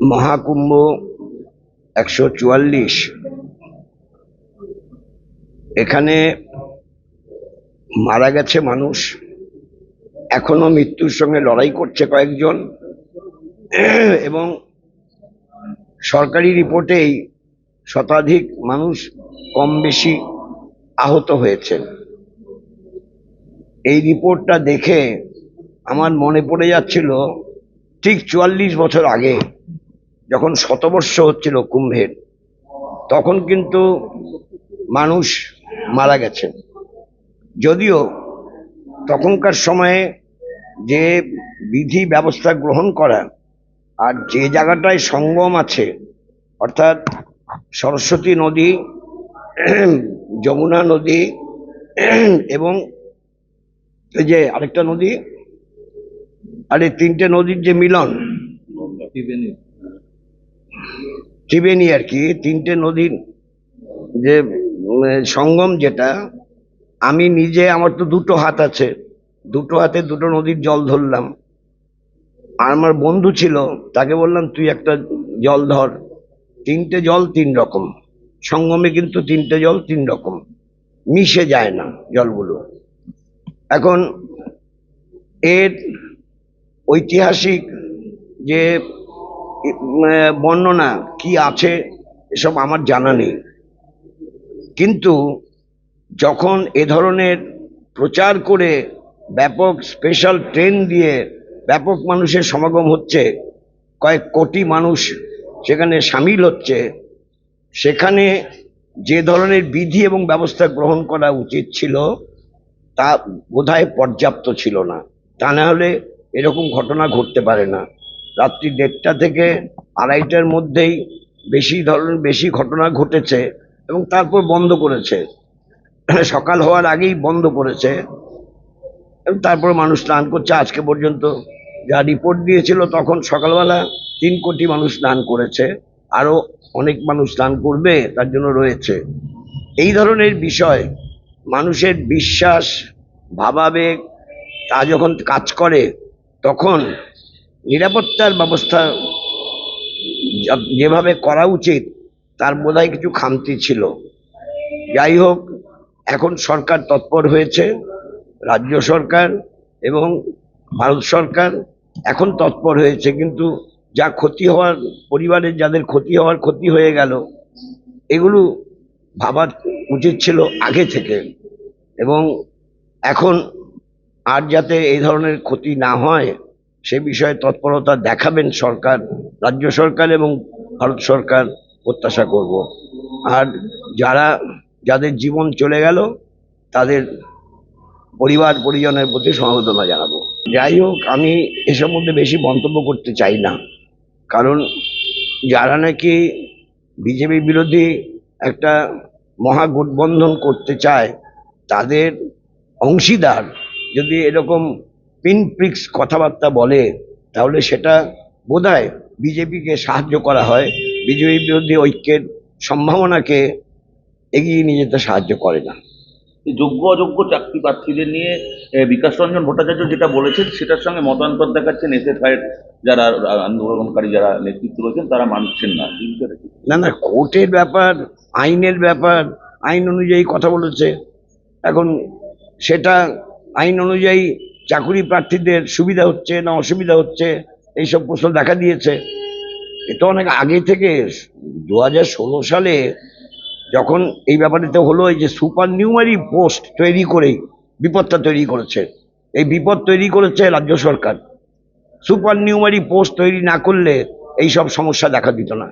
মহাকুম্ভ একশো চুয়াল্লিশ। এখানে মারা গেছে মানুষ। এখনও মৃত্যুর সঙ্গে লড়াই করছে কয়েকজন। এবং সরকারি রিপোর্টেই শতাধিক মানুষ কম বেশি আহত হয়েছেন এই রিপোর্টটা দেখে আমার মনে পড়ে যাচ্ছিল, ঠিক চুয়াল্লিশ বছর আগে যখন শতবর্ষ হচ্ছিল কুম্ভের, তখন কিন্তু মানুষ মারা গেছেন। যদিও তখনকার সময়ে যে বিধি ব্যবস্থা গ্রহণ করা আর যে জায়গাটায় সঙ্গম আছে, অর্থাৎ সরস্বতী নদী, যমুনা নদী এবং এই যে আরেকটা নদী, আর এই তিনটে নদীর যে মিলন ত্রিবেণী আর কি, তিনটে নদীর যে সঙ্গম যেটা, আমি নিজে, আমার তো দুটো হাত আছে, দুটো হাতে দুটো নদীর জল ধরলাম। আর আমার বন্ধু ছিল, তাকে বললাম, তুই একটা জল ধর। তিনটে জল তিন রকম। সঙ্গমে কিন্তু তিনটে জল তিন রকম। মিশে যায় না জলগুলো। এখন এর ঐতিহাসিক যে বর্ণনা কি আছে এসব আমার জানা নেই। কিন্তু যখন এ ধরনের প্রচার করে ব্যাপক স্পেশাল ট্রেন দিয়ে ব্যাপক মানুষের সমাগম হচ্ছে, কয়েক কোটি মানুষ সেখানে সামিল হচ্ছে, সেখানে যে ধরনের বিধি এবং ব্যবস্থা গ্রহণ করা উচিত ছিল, তা বোধহয় পর্যাপ্ত ছিল না। তা না হলে এরকম ঘটনা ঘটতে পারে না। রাত্রি দেড়টা থেকে আড়াইটার মধ্যেই বেশি ধরনের, বেশি ঘটনা ঘটেছে এবং তারপর বন্ধ করেছে। সকাল হওয়ার আগেই বন্ধ করেছে। এবং তারপর মানুষ স্নান করছে। আজকে পর্যন্ত যা রিপোর্ট দিয়েছিল, তখন সকালবেলা তিন কোটি মানুষ স্নান করেছে। আরও অনেক মানুষ স্নান করবে, তার জন্য রয়েছে। এই ধরনের বিষয় মানুষের বিশ্বাস, ভাবাবেগ, তা যখন কাজ করে, তখন নিরাপত্তার ব্যবস্থা যেভাবে করা উচিত, তার বোধহয় কিছু খামতি ছিল। যাই হোক, এখন সরকার তৎপর হয়েছে, রাজ্য সরকার এবং ভারত সরকার এখন তৎপর হয়েছে, কিন্তু যা ক্ষতি হওয়ার, পরিবারের যাদের ক্ষতি হওয়ার ক্ষতি হয়ে গেল, এগুলো ভাবার উচিত ছিল আগে থেকে। এবং এখন আর যাতে এই ধরনের ক্ষতি না হয় সে বিষয়ে তৎপরতা দেখাবেন সরকার, রাজ্য সরকার এবং ভারত সরকার প্রত্যাশা করব। আর যারা, যাদের জীবন চলে গেল, তাদের পরিবার, পরিজনের প্রতি সমবেদনা জানাব। যাই হোক, আমি এসব মধ্যে বেশি মন্তব্য করতে চাই না। কারণ যারা নাকি বিজেপি বিরোধী একটা মহাগঠবন্ধন করতে চায়, তাদের অংশীদার যদি এরকম পিনপ্রিক্স কথাবার্তা বলে তাহলে সেটা বোধহয় বিজেপিকে সাহায্য করা হয় বিজেপি বিরোধী ঐক্যের সম্ভাবনাকে এগিয়ে নিয়ে যেতে সাহায্য করে না। যোগ্য অযোগ্য চাকরি প্রার্থীদের নিয়ে বিকাশ রঞ্জন ভট্টাচার্য যেটা বলেছেন সেটার সঙ্গে মতান্তর দেখাচ্ছেন এসএফআইয়ের যারা আন্দোলনকারী যারা নেতৃত্ব রয়েছেন তারা মানছেন না? না না কোর্টের ব্যাপার আইনের ব্যাপার আইন অনুযায়ী কথা বলেছে। এখন সেটা আইন অনুযায়ী চাকুরি প্রার্থীদের সুবিধা হচ্ছে না অসুবিধা হচ্ছে? এইসব প্রশ্ন দেখা দিয়েছে। এটা অনেক আগে থেকে দু হাজার ষোলো সালে যখন এই ব্যাপারটা হলো, এই যে সুপার নিউমারি পোস্ট তৈরি করেই বিপদটা তৈরি করেছে। এই বিপদ তৈরি করেছে রাজ্য সরকার। সুপার নিউমারি পোস্ট তৈরি না করলে এই সব সমস্যা দেখা দিত না।